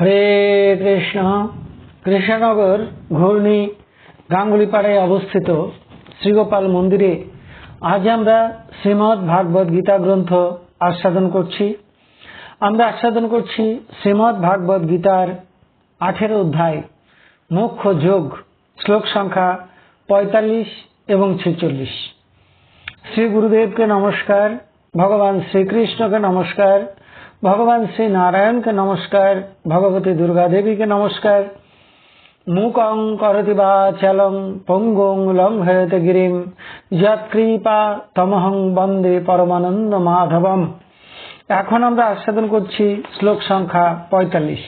হরে কৃষ্ণ। কৃষ্ণনগর ঘূর্ণি গাঙ্গুলিপাড়ায় অবস্থিত শ্রীগোপাল মন্দিরে আজ আমরা শ্রীমৎ ভাগবত গীতা গ্রন্থ আস্বাদন করছি। আমরা আস্বাদন করছি শ্রীমৎ ভাগবত গীতার আঠেরো অধ্যায়, মুখ্য যোগ, শ্লোক সংখ্যা পঁয়তাল্লিশ এবং ছেচল্লিশ। শ্রী গুরুদেবকে নমস্কার, ভগবান শ্রীকৃষ্ণকে নমস্কার ভগবান শ্রী নারায়ণকে নমস্কার, ভগবতী দুর্গা দেবীকে নমস্কার। মুকং করতি বা চলং পঙ্গং লঙ্ঘয়তে গিরিম। যৎকৃপা তমহং বন্দে পরমানন্দ মাধবম। এখন আমরা আস্বাদন করছি শ্লোক সংখ্যা পঁয়তাল্লিশ।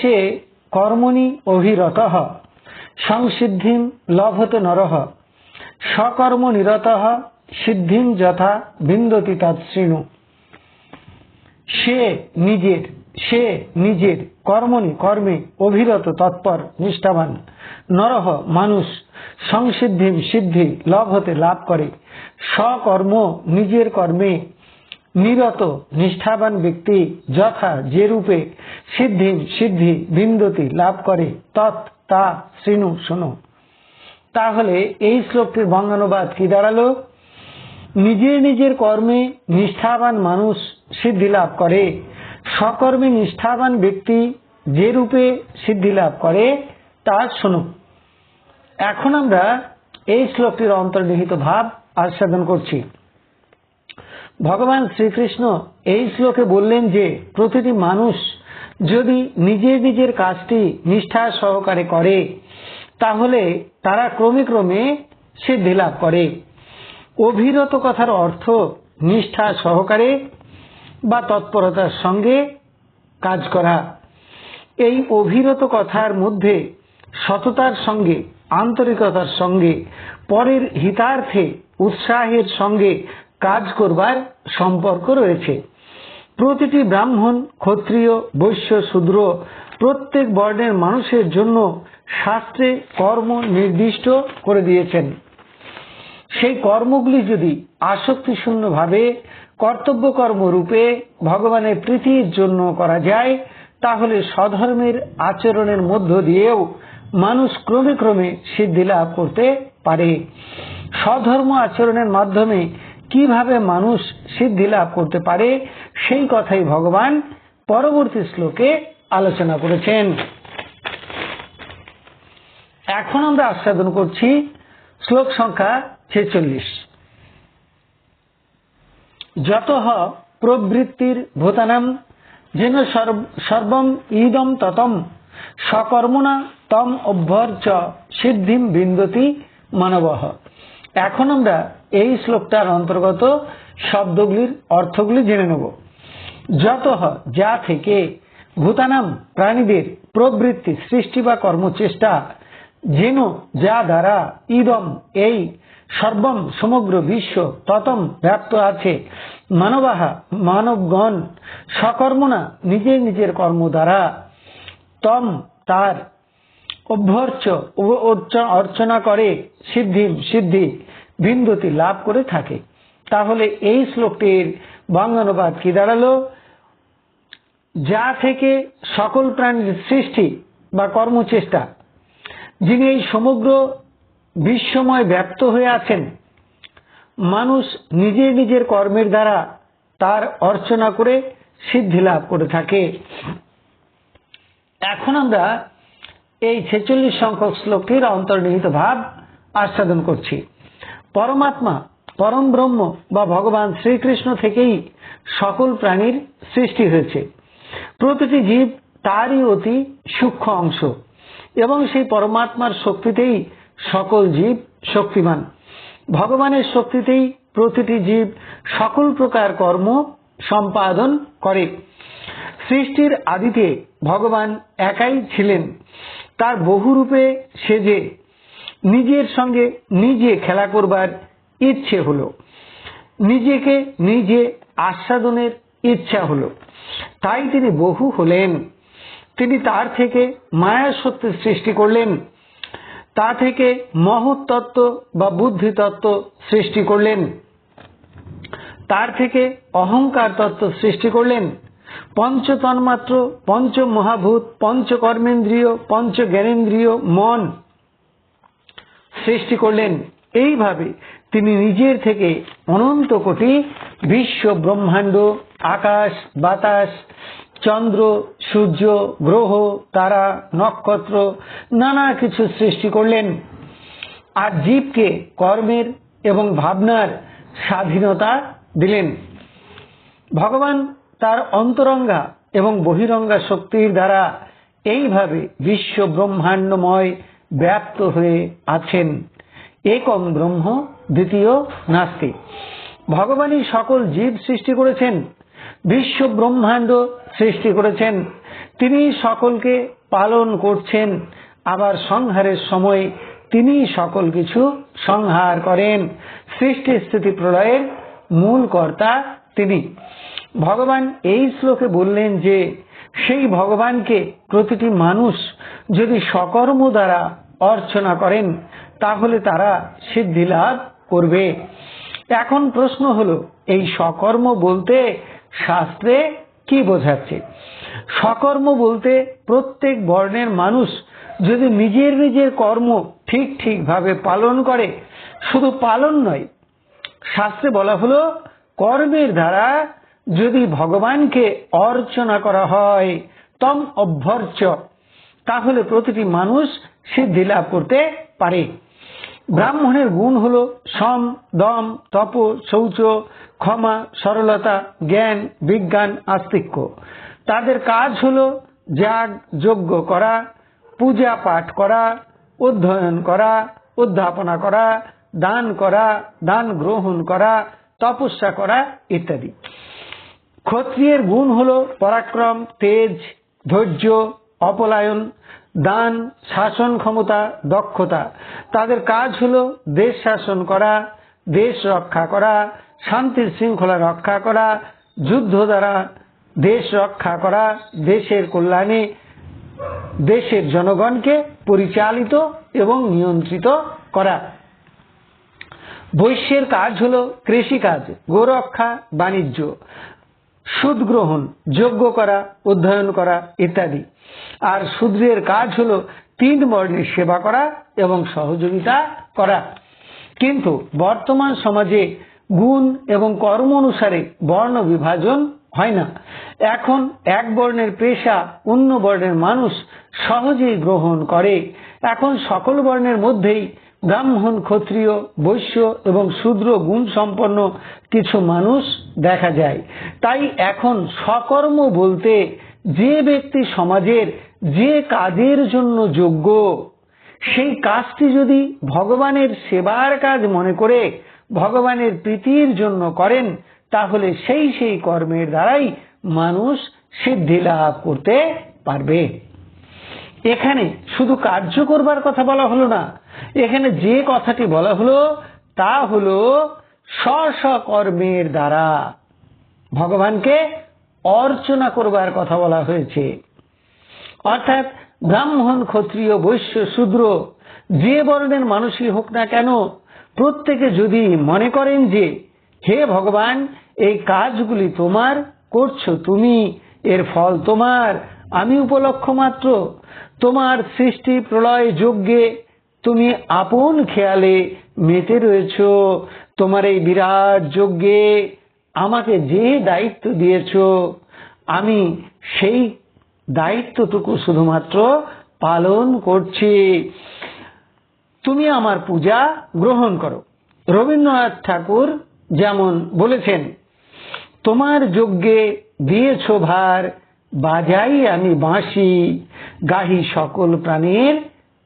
সে কর্মণি অভিরত, সংসিদ্ধিম লভত নরহ সকর্ম নিরত, সিদ্ধিম যথা বিন্দতি তৎশ্রীণু সে নিজের সে নিজের কর্মণি, কর্মে অভিরত, তৎপর, নিষ্ঠাবান। নরহ মানুষ সংসিদ্ধিম সিদ্ধি লভ হতে লাভ করে। সকর্ম নিজের কর্মে নিরত, নিষ্ঠাবান ব্যক্তি যথা যে রূপে সিদ্ধিম সিদ্ধি বিন্দতি লাভ করে, তৎ তা শ্রীণু শোনো। তাহলে এই শ্লোকটির বঙ্গানুবাদ কি দাঁড়াল? নিজের নিজের কর্মে নিষ্ঠাবান মানুষ সিদ্ধি লাভ করে। সকর্মে নিষ্ঠাবান ব্যক্তি যে রূপে সিদ্ধি লাভ করে তা শোনো এখন আমরা এই শ্লোকটির অন্তর্নিহিত ভাব আস্বাদন করছি। ভগবান শ্রীকৃষ্ণ এই শ্লোকে বললেন যে, প্রতিটি মানুষ যদি নিজের নিজের কাজটি নিষ্ঠা সহকারে করে, তাহলে তারা ক্রমে ক্রমে সিদ্ধি লাভ করে। অভিরত কথার অর্থ নিষ্ঠা সহকারে বা তৎপরতার সঙ্গে কাজ করা। এই অভিরত কথার মধ্যে সততার সঙ্গে, আন্তরিকতার সঙ্গে, পরের হিতার্থে, উৎসাহের সঙ্গে কাজ করবার সম্পর্ক রয়েছে। প্রতিটি ব্রাহ্মণ, ক্ষত্রিয়, বৈশ্য, শূদ্র, প্রত্যেক বর্ণের মানুষের জন্য শাস্ত্রে কর্ম নির্দিষ্ট করে দিয়েছেন। সেই কর্মগুলি যদি আসক্তি শূন্যভাবে কর্তব্য কর্ম রূপে ভগবানের প্রীতির জন্য করা যায়, তাহলে স্বধর্মের আচরণের মধ্য দিয়েও মানুষ ক্রমে ক্রমে সিদ্ধি লাভ করতে পারে। স্বধর্ম আচরণের মাধ্যমে কীভাবে মানুষ সিদ্ধি লাভ করতে পারে, সেই কথাই ভগবান পরবর্তী শ্লোকে আলোচনা করেছেন। এখন আমরা আস্বাদন করছি শ্লোক সংখ্যা ছেচল্লিশ। যত প্রবৃত্তির ভূতানাম, যেন সর্বম ইদম ততম, সকর্মণা তম অভ্যর্চ সিদ্ধিম বিন্দতি মানব। এখন আমরা এই শ্লোকটার অন্তর্গত শব্দগুলির অর্থগুলি জেনে নেব। যত যা থেকে ভূতানাম প্রাণীদের প্রবৃত্তি, সৃষ্টি বা কর্মচেষ্টা, যেন যা দ্বারা ইদম এই সর্বম সমগ্র বিশ্ব ততম ব্যাপ্ত আছে। মানবাহা, মানবগণ সকর্মনা নিজের নিজের কর্ম দ্বারা তম তার অভ্যর্চ অর্চনা করে সিদ্ধি সিদ্ধি বিন্দুতি লাভ করে থাকে। তাহলে এই শ্লোকটির বাংলানুবাদ কি দাঁড়াল? যা থেকে সকল প্রাণীর সৃষ্টি বা কর্মচেষ্টা, যিনি এই সমগ্র বিশ্বময় ব্যপ্ত হয়ে আছেন। মানুষ নিজের নিজের কর্মের দ্বারা তার অর্চনা করে সিদ্ধি লাভ করে থাকে। এখন আমরা এই ছেচল্লিশ সংখ্যক শ্লোকটির অন্তর্নিহিত ভাব আস্বাদন করছি। পরমাত্মা, পরম ব্রহ্ম বা ভগবান শ্রীকৃষ্ণ থেকেই সকল প্রাণীর সৃষ্টি হয়েছে। প্রতিটি জীব তারই অতি সূক্ষ্ম অংশ এবং সেই পরমাত্মার শক্তিতেই সকল জীব শক্তিমান। ভগবানের শক্তিতেই প্রতিটি জীব সকল প্রকার কর্ম সম্পাদন করে। সৃষ্টির আদিতে ভগবান একাই ছিলেন। তার বহুরূপে সেজে নিজের সঙ্গে নিজে খেলা করবার ইচ্ছে হলো, নিজেকে নিজে আস্বাদনের ইচ্ছা হলো, তাই তিনি বহু হলেন। তিনি তার থেকে মায়া সত্যের সৃষ্টি করলেন। তা থেকে মহৎ তত্ত্ব বা বুদ্ধি তত্ত্ব সৃষ্টি করলেন। তার থেকে অহংকার তত্ত্ব সৃষ্টি করলেন। পঞ্চ তন্মাত্র পঞ্চ মহাভূত পঞ্চ কর্মেন্দ্রিয় পঞ্চ জ্ঞানেন্দ্রিয় মন সৃষ্টি করলেন। এইভাবে তিনি নিজের থেকে অনন্ত কোটি বিশ্ব ব্রহ্মাণ্ড আকাশ, বাতাস চন্দ্র, সূর্য, গ্রহ, তারা, নক্ষত্র, নানা কিছু সৃষ্টি করলেন। আর জীবকে কর্মের এবং ভাবনার স্বাধীনতা দিলেন। ভগবান তার অন্তরঙ্গা এবং বহিরঙ্গা শক্তির দ্বারা এইভাবে বিশ্ব ব্রহ্মাণ্ডময় ব্যাপ্ত হয়ে আছেন। একম ব্রহ্ম, দ্বিতীয় নাস্তি। ভগবানই সকল জীব সৃষ্টি করেছেন। বিশ্ব ব্রহ্মাণ্ড সৃষ্টি করেছেন। তিনি সকলকে পালন করছেন। আবার সংহারের সময় তিনি সকল কিছু সংহার করেন। সৃষ্টি স্থিতি প্রলয়ের মূল কর্তা তিনি। ভগবান এই শ্লোকে বললেন যে, সেই ভগবানকে প্রতিটি মানুষ যদি সকর্ম দ্বারা অর্চনা করেন, তাহলে তারা সিদ্ধি লাভ করবে। এখন প্রশ্ন হলো, এই সকর্ম বলতে শাস্ত্রে কি বোঝাচ্ছে? সকর্ম বলতে প্রত্যেক বর্ণের মানুষ যদি নিজের নিজের কর্ম ঠিক ঠিক ভাবে পালন করে, শুধু পালন নয়, শাস্ত্রে বলা হলো, কর্মের দ্বারা যদি ভগবানকে অর্চনা করা হয়, তম অভ্যর্চ তাহলে প্রতিটি মানুষ সিদ্ধি লাভ করতে পারে। ব্রাহ্মণের গুণ হল সম, দম, তপ, শৌচ ক্ষমা, সরলতা, জ্ঞান, বিজ্ঞান, আস্তিক্য। তাদের কাজ হল যাগ যজ্ঞ করা, পূজা পাঠ করা, অধ্যয়ন করা অধ্যাপনা করা, দান করা, দান গ্রহণ করা, তপস্যা করা ইত্যাদি। ক্ষত্রিয়ের গুণ হল পরাক্রম, তেজ, ধৈর্য, অপলায়ন, দান, শাসন ক্ষমতা, দক্ষতা। তাদের কাজ হল দেশ শাসন করা, দেশ রক্ষা করা শান্তির শৃঙ্খলা রক্ষা করা, যুদ্ধ দ্বারা দেশ রক্ষা করা, দেশের কল্যাণে দেশের জনগণকে পরিচালিত এবং নিয়ন্ত্রিত করা। বৈশ্যের কাজ হল কৃষিকাজ, গোরক্ষা, বাণিজ্য সুদ গ্রহণ যোগ্য করা, অধ্যয়ন করা ইত্যাদি। আর শূদ্রের কাজ হল তিন বর্ণের সেবা করা এবং সহযোগিতা করা। কিন্তু বর্তমান সমাজে গুণ এবং কর্ম অনুসারে বর্ণ বিভাজন হয় না। এখন এক বর্ণের পেশা অন্য বর্ণের মানুষ সহজেই গ্রহণ করে। এখন সকল বর্ণের মধ্যেই ব্রাহ্মণ, ক্ষত্রিয়, বৈশ্য এবং শূদ্র গুণ সম্পন্ন কিছু মানুষ দেখা যায়। তাই এখন সকর্ম বলতে যে ব্যক্তি সমাজের যে কাজের জন্য যোগ্য, সেই কাজটি যদি ভগবানের সেবার কাজ মনে করে ভগবানের প্রীতির জন্য করেন, তাহলে সেই সেই কর্মের দ্বারাই মানুষ সিদ্ধি লাভ করতে পারবে। এখানে শুধু কার্য করবার কথা বলা হলো না, এখানে যে কথাটি বলা হলো তা হলো স্ব কর্মের দ্বারা ভগবানকে অর্চনা করবার কথা বলা হয়েছে। অর্থাৎ ব্রাহ্মণ, ক্ষত্রিয়, বৈশ্য, শূদ্র, যে বর্ণের মানুষই হোক না কেন প্রত্যেকে যদি মনে করেন যে, হে ভগবান, এই কাজগুলি তোমার করছ, তুমি, এর ফল তোমার, আমি উপলক্ষ মাত্র, তোমার সৃষ্টি প্রলয় যজ্ঞে তুমি আপন খেয়ালে মেতে রয়েছ, তোমার এই বিরাট যজ্ঞে আমাকে যে দায়িত্ব দিয়েছ, আমি সেই দায়িত্বটুকু শুধুমাত্র পালন করছি। তুমি আমার পূজা গ্রহণ করো। রবীন্দ্রনাথ ঠাকুর যেমন বলেছেন, তোমার যজ্ঞে দিয়েছ ভার, বাজাই আমি বাঁশি, গাহি সকল প্রাণীর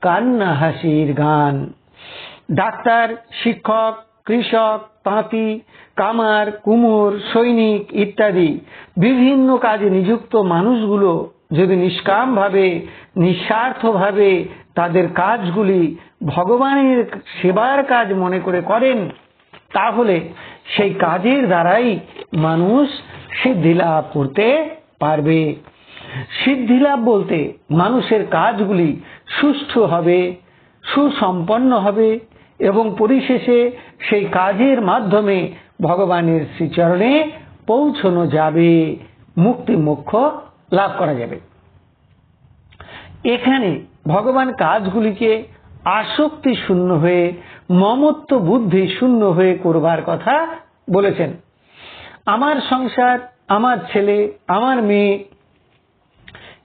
কান্না হাসির গান। ডাক্তার, শিক্ষক, কৃষক তাঁতি কামার, কুমোর, সৈনিক ইত্যাদি বিভিন্ন কাজে নিযুক্ত মানুষগুলো যদি নিষ্কাম ভাবে নিঃস্বার্থ তাদের কাজগুলি ভগবানের সেবার কাজ মনে করে করেন, তাহলে সেই কাজের দ্বারাই মানুষ সিদ্ধি লাভ করতে পারবে। সিদ্ধি লাভ বলতে মানুষের কাজগুলি সুষ্ঠু হবে, সুসম্পন্ন হবে এবং পরিশেষে সেই কাজের মাধ্যমে ভগবানের শ্রীচরণে পৌঁছনো যাবে, মুক্তি মোক্ষ লাভ করা যাবে। এখানে ভগবান কাজগুলিকে আসক্তি শূন্য হয়ে, মমত্ব বুদ্ধি শূন্য হয়ে করবার কথা বলেছেন। আমার সংসার, আমার ছেলে, আমার মেয়ে,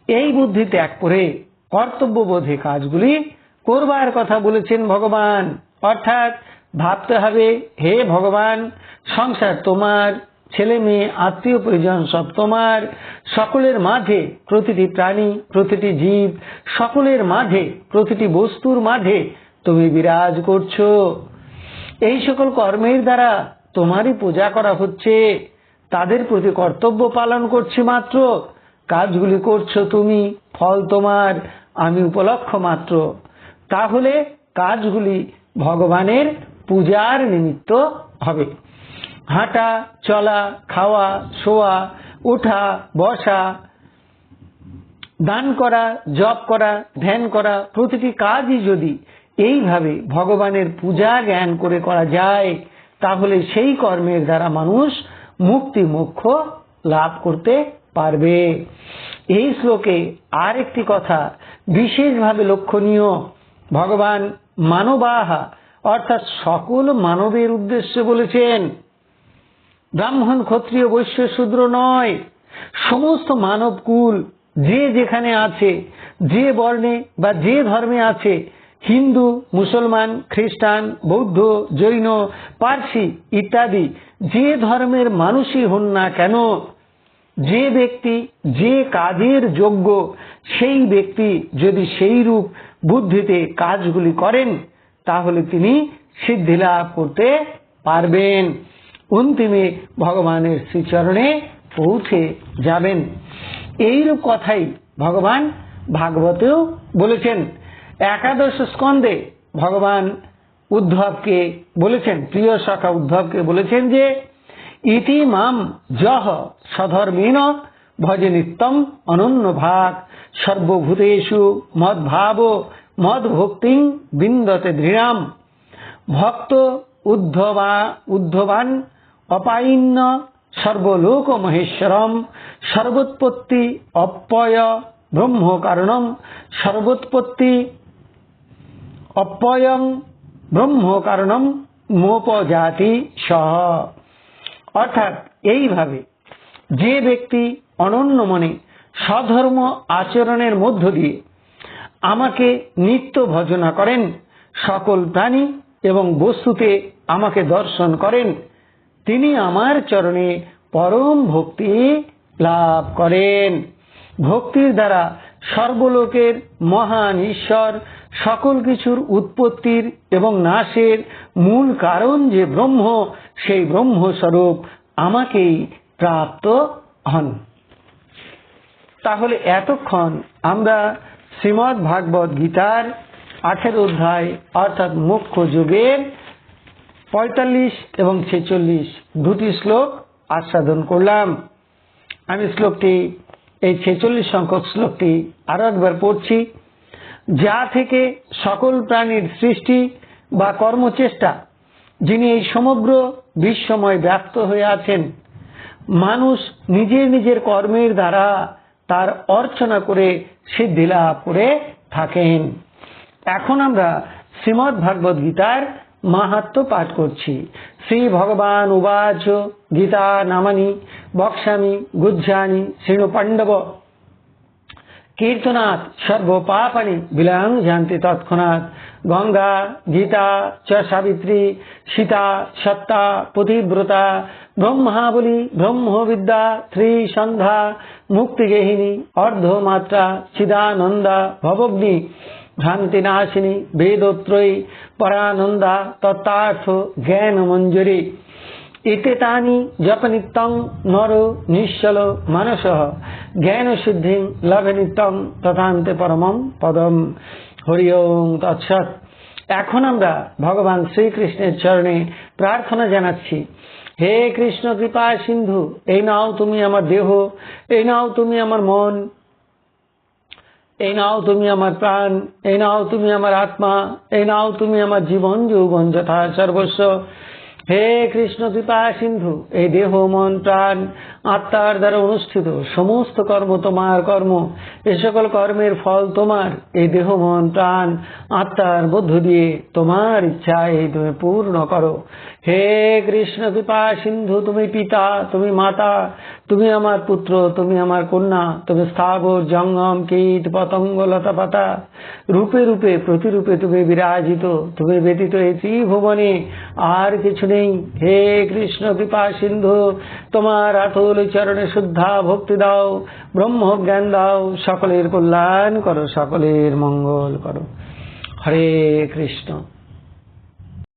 এই বুদ্ধি ত্যাগ করে কর্তব্যবোধে কাজগুলি করবার কথা বলেছেন ভগবান। অর্থাৎ ভাবতে হবে, হে ভগবান, সংসার তোমার ছেলে মেয়ে, আত্মীয় পরিজন সব তোমার। সকলের মাঝে প্রতিটি প্রাণী, প্রতিটি জীব, সকলের মাঝে প্রতিটি বস্তুর মাঝে তুমি বিরাজ করছ। এই সকল কর্মের দ্বারা তোমারই পূজা করা হচ্ছে। তাদের প্রতি কর্তব্য পালন করছি মাত্র। কাজগুলি করছ তুমি, ফল তোমার, আমি উপলক্ষ মাত্র। তাহলে কাজগুলি ভগবানের পূজার নিমিত্ত হবে। হাঁটা, চলা, খাওয়া, শোয়া ওঠা বসা, দান করা, জপ করা, ধ্যান করা, প্রতিটি কাজই যদি এইভাবে ভগবানের পূজা জ্ঞান করে করা যায়, তাহলে সেই কর্মের দ্বারা মানুষ মুক্তি মোক্ষ লাভ করতে পারবে। এই শ্লোকে আর একটি কথা বিশেষভাবে লক্ষণীয়। ভগবান মানবাহা, অর্থাৎ সকল মানবের উদ্দেশ্যে বলেছেন ব্রাহ্মণ, ক্ষত্রিয়, বৈশ্য, শূদ্র নয়। সমস্ত মানব কুল যে যেখানে আছে, যে বর্ণে বা যে ধর্মে আছে, হিন্দু, মুসলমান, খ্রিস্টান, বৌদ্ধ, জৈন, পার্সি ইত্যাদি, যে ধর্মের মানুষই হন না কেন, যে ব্যক্তি যে কাজের যোগ্য, সেই ব্যক্তি যদি সেই রূপ বুদ্ধিতে কাজগুলি করেন, তাহলে তিনি সিদ্ধি লাভ করতে পারবেন। অন্তিমে ভগবানের শ্রীচরণে পৌঁছে যাবেন। এইরূপ কথাই ভগবান ভাগবতেও বলেছেন। একাদশ স্কন্ধে ভগবান উদ্ধবকে বলেছেন, প্রিয় সখা উদ্ধবকে বলেছেন যে, ইতি মাম জহ সধর্মেন ভজে নিত্যম অনন্য ভাগ। সর্বভূতেষু মদ ভাব মদ ভক্তি বিন্দতে দৃঢ়াম। ভক্ত উদ্ধবা, উদ্ধবান অপাইন্য সর্বলোক মহেশ্বরম, সর্বোৎপত্তি অপ্যয় ব্রহ্ম কারণম সর্বোৎপত্তি অপ্যয়ং ব্রহ্ম কারণম মোপজাতি সহ। অর্থাৎ এইভাবে যে ব্যক্তি অনন্য মনে সধর্ম আচরণের মধ্য দিয়ে আমাকে নিত্য ভজনা করেন, সকল প্রাণী এবং বস্তুতে আমাকে দর্শন করেন তিনি আমার চরণে পরম ভক্তি লাভ করেন। ভক্তির দ্বারা সর্বলোকের মহান ঈশ্বর সকল কিছুর উৎপত্তির এবং নাশের মূল কারণ যে ব্রহ্ম, সেই ব্রহ্মস্বরূপ আমাকেই প্রাপ্ত হন। তাহলে এতক্ষণ আমরা শ্রীমৎ ভাগবত গীতার আঠেরো অধ্যায় অর্থাৎ মুখ্য যুগের পঁয়তাল্লিশ এবং ছেচল্লিশ। দুটি শ্লোক আস্বাদন করলাম। আমি শ্লোকটি, এই ছেচল্লিশ সংখ্যক শ্লোকটি আরও একবার পড়ছি। যা থেকে সকল প্রাণীর সৃষ্টি বা কর্মচেষ্টা, যিনি এই সমগ্র বিশ্বময় ব্যপ্ত হয়ে আছেন, মানুষ নিজের নিজের কর্মের দ্বারা তার অর্চনা করে সিদ্ধি লাভ করে থাকেন। এখন আমরা শ্রীমৎ ভাগবত গীতার মাহাত্ম পাঠ করছি। শ্রী ভগবান উবাচ, গীতা নামানি বক্সামি গুজ্জানি, শ্রীণু পাণ্ডব। কীর্তনাথ সর্বপাপানি বিলাং জানতি তৎক্ষণাৎ। গঙ্গা, গীতা, চ সাবিত্রী, সীতা, সত্তা, পতিব্রতা, ব্রহ্মাবলী, ব্রহ্মবিদ্যা শ্রী সন্ধ্যা মুক্তিগেহিনী অর্ধমাত্রা, চিদানন্দা, ভবগ্নি। ভ্রান্তিনাশিনী বেদোত্রয়ী পরানন্দা তত্ত্বার্থ জ্ঞান মঞ্জুরি এতে তানি জপ নিত্যং নর নিশ্চল মানস জ্ঞান সিদ্ধি লভে নিত্যং তথান্তে পরমম পদম হরি ওম তৎসৎ এখন আমরা ভগবান শ্রীকৃষ্ণের চরণে প্রার্থনা জানাচ্ছি। হে কৃষ্ণ কৃপা সিন্ধু, এই নাও তুমি আমার দেহ, এই নাও তুমি আমার মন। এই নাও তুমি আমার প্রাণ, এই নাও তুমি আমার আত্মা, এই নাও তুমি আমার জীবন, যৌবন যথা সর্বস্ব। হে কৃষ্ণ কৃপা সিন্ধু, এই দেহ, মন, প্রাণ আত্মার দ্বারা অনুষ্ঠিত। সমস্ত কর্ম তোমার কর্ম। এ সকল কর্মের ফল তোমার। এই দেহ, মন, প্রাণ, আত্মার মধ্য দিয়ে তোমার ইচ্ছায় তুমি পূর্ণ করো। হে কৃষ্ণ, কৃপা, সিন্ধু, তুমি পিতা, তুমি মাতা, তুমি আমার পুত্র, তুমি আমার কন্যা, তুমি স্থাবর, জঙ্গম, কীট, পতঙ্গ, লতা পাতা। রূপে রূপে, প্রতিরূপে তুমি বিরাজিত, তুমি ব্যতীত এই ত্রিভুবনে আর কিছু নেই। হে কৃষ্ণ, কৃপা, সিন্ধু, তোমার আতুল চরণে শুদ্ধা ভক্তি দাও ব্রহ্ম জ্ঞান দাও সকলের কল্যাণ করো সকলের মঙ্গল করো হরে কৃষ্ণ